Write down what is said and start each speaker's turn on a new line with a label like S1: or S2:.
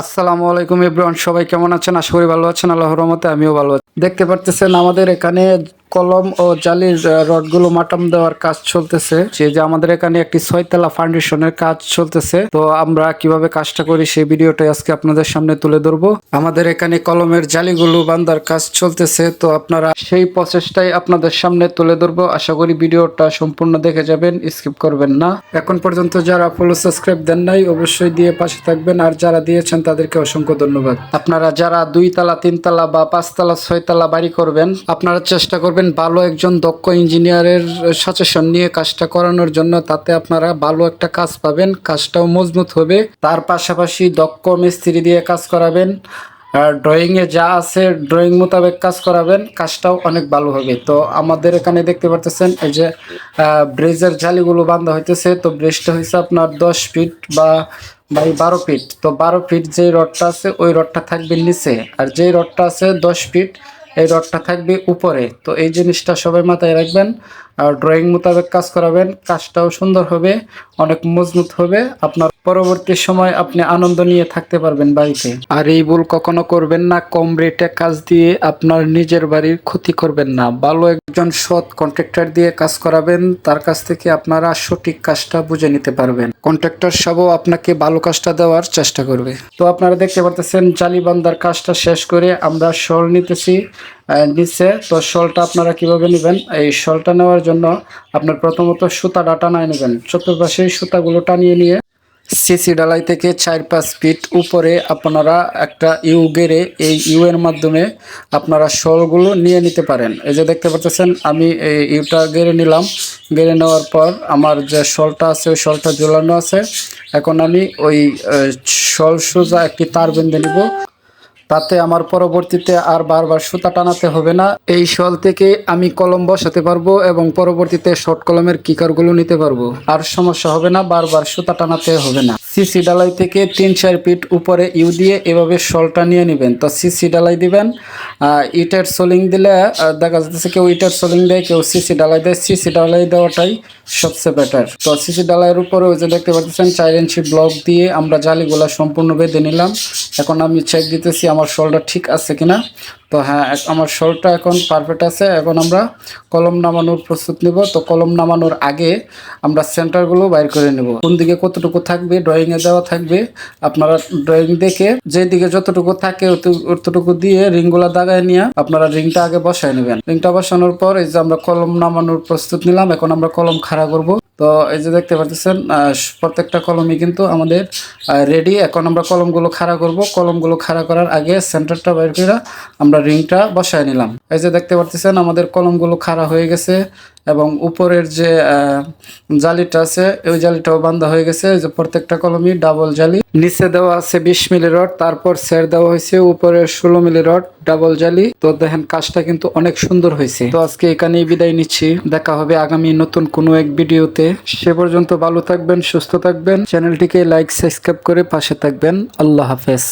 S1: আসসালামু আলাইকুম ইব্রাহিম সবাই কেমন আছেন? আশা করি ভালো আছেন, আল্লাহর রহমতে আমিও ভালো আছি। দেখতে পারতেছেন আমাদের এখানে কলম ও জালির রডগুলো মাটাম দেওয়ার কাজ চলতেছে। যে যে আমাদের এখানে একটি ছয়তলা ফাউন্ডেশনের কাজ চলতেছে। তো আমরা কীভাবে কাজটা করি সেই ভিডিওটা আজকে আপনাদের সামনে তুলে ধরবো। আমাদের এখানে কলমের জালিগুলো বান্দার কাজ চলতেছে। তো আপনারা সেই প্রসেসটাই আপনাদের সামনে তুলে ধরবো। আশা করি ভিডিওটা সম্পূর্ণ দেখে যাবেন স্কিপ করবেন না। এখন পর্যন্ত যারা ফলো সাবস্ক্রাইব দেন নাই, অবশ্যই দিয়ে পাশে থাকবেন। আর যারা দিয়েছেন, তাদেরকে অসংখ্য ধন্যবাদ। আপনারা যারা দুই তালা তিন তালা বা পাঁচতলা, ছয়তলা বাড়ি করবেন, আপনারা চেষ্টা করবেন ভালো একজন দক্ষ ইঞ্জিনিয়ারের সাজেশন নিয়ে কাজটা করানোর জন্য, তাতে আপনারা ভালো একটা কাজ পাবেন, কাজটাও মজবুত হবে। তার পাশাপাশি দক্ষ মিস্ত্রি দিয়ে কাজ করাবেন, আর ড্রয়িংয়ে যা আছে ড্রয়িং মোতাবেক কাজ করাবেন, কাজটাও অনেক ভালো হবে। তো আমাদের এখানে দেখতে পারতেছেন, এই যে ব্রিজের জালিগুলো বাঁধা হইতেছে, তো ব্রিজটা হয়েছে আপনার দশ ফিট বা, বাই বারো ফিট। তো বারো ফিট যেই রডটা আছে, ওই রডটা থাকবে নিচে, আর যেই রডটা আছে দশ ফিট এই রডটা থাকবে উপরে। তো এই জিনিসটা সবাই মাথায় রাখবেন। আর ড্রয়িং মোতাবেক কাজ করাবেন। কাজটাও সুন্দর হবে, অনেক মজবুত হবে। আপনার পরবর্তী সময় আপনি আনন্দ নিয়ে থাকতে পারবেন বাড়িতে। আর এই ভুল কখনো করবেন না কম রেটে কাজ দিয়ে আপনার নিজের বাড়ির ক্ষতি করবেন না। ভালো একজন সৎ কন্ট্রাক্টর দিয়ে কাজ করাবেন তার কাছ থেকে আপনারা সঠিক কাজটা বুঝে নিতে পারবেন। কন্ট্রাক্টর সবও আপনাকে ভালো কাজটা দেওয়ার চেষ্টা করবে। তো আপনারা দেখতে পারতেছেন জালিবান্দার কাজটা শেষ করে আমরা শল নিতেছি আহ, নিচে। তো শলটা আপনারা কীভাবে নেবেন? এই শলটা নেওয়ার জন্য আপনার প্রথমত সুতা ডাটা নাই নেবেন। চতুর্পাশে সুতাগুলো টানিয়ে নিয়ে সিসি ডালাই থেকে চার পাঁচ ফিট উপরে আপনারা একটা ইউ গেড়ে এই ইউ এর মাধ্যমে আপনারা শলগুলো নিয়ে নিতে পারেন। এই যে দেখতে পাচ্ছেন, আমি এই ইউটা গেড়ে নিলাম। গেড়ে নেওয়ার পর আমার যে শলটা আছে, ওই শলটা ঝোলানো আছে। এখন আমি ওই শল সোজা একটি তার বেঁধে নিব। তাতে আমার পরবর্তীতে আর বারবার সুতা টানাতে হবে না। এই শল থেকে আমি কলম বসাতে পারব এবং পরবর্তীতে শর্ট কলমের কিকারগুলো নিতে পারব। আর সমস্যা হবে না, বারবার সুতা টানাতে হবে না। সিসি ডালাই থেকে তিন চার ফিট উপরে ইউ দিয়ে এভাবে শলটা নিয়ে নেবেন। তো সিসি ডালাই দিবেন ইটের সোলিং দিলে দেখা যাচ্ছে কেউ ইটের সোলিং দেয়, কেউ সিসি ডালাই দেয়। সিসি ডালাই দেওয়াটাই সবচেয়ে বেটার তো সিসি ডালাইয়ের উপরে ওই যে দেখতে পাচ্ছেন, চার ইঞ্চি ব্লক দিয়ে আমরা জালিগুলা সম্পূর্ণ বেঁধে নিলাম। এখন আমি চেক দিতেছি আমার শোলটা ঠিক আছে কিনা। তো হ্যাঁ আমার শোলটা এখন পারফেক্ট আছে। এখন আমরা কলম নামানোর প্রস্তুত নিব। তো কলম নামানোর আগে আমরা সেন্টারগুলো বাইর করে নেব। কোন দিকে কতটুকু থাকবে ড্রয়িংয়ে দেওয়া থাকবে। আপনারা ড্রয়িং দেখে যেদিকে যতটুকু থাকে অত- অতটুকু দিয়ে রিংগুলা দাগায় নিয়ে আপনারা রিংটা আগে বসায় নেবেন। রিংটা বসানোর পর এই যে আমরা কলম নামানোর প্রস্তুত নিলাম। এখন আমরা কলম খাড়া করব। তো এই যে দেখতে পাচ্ছেন প্রত্যেকটা কলমই কিন্তু আমাদের রেডি এখন আমরা কলমগুলো খাড়া করব। কলমগুলো খাড়া করার আগে সেন্টারটা বাইর করে আমরা রিংটা বসায় নিলাম। এই যে দেখতে পাচ্ছেন আমাদের কলমগুলো খাড়া হয়ে গেছে। এবং উপরের যে জালিটা আছে, ওই জালিটাও বান্ধা হয়ে গেছে। যে প্রত্যেকটা কলমই ডাবল জালি। নিচে দেওয়া আছে বিশ মিলি রড, তারপর সের দেওয়া হয়েছে উপরে ষোলো মিলি রড ডাবল জালি। তো দেখেন, কাজটা কিন্তু অনেক সুন্দর হয়েছে। তো আজকে এখানেই বিদায় নিচ্ছি। দেখা হবে আগামী নতুন কোনো এক ভিডিওতে। সে পর্যন্ত ভালো থাকবেন, সুস্থ থাকবেন। চ্যানেলটিকে লাইক সাবস্ক্রাইব করে পাশে থাকবেন। আল্লাহ হাফেজ।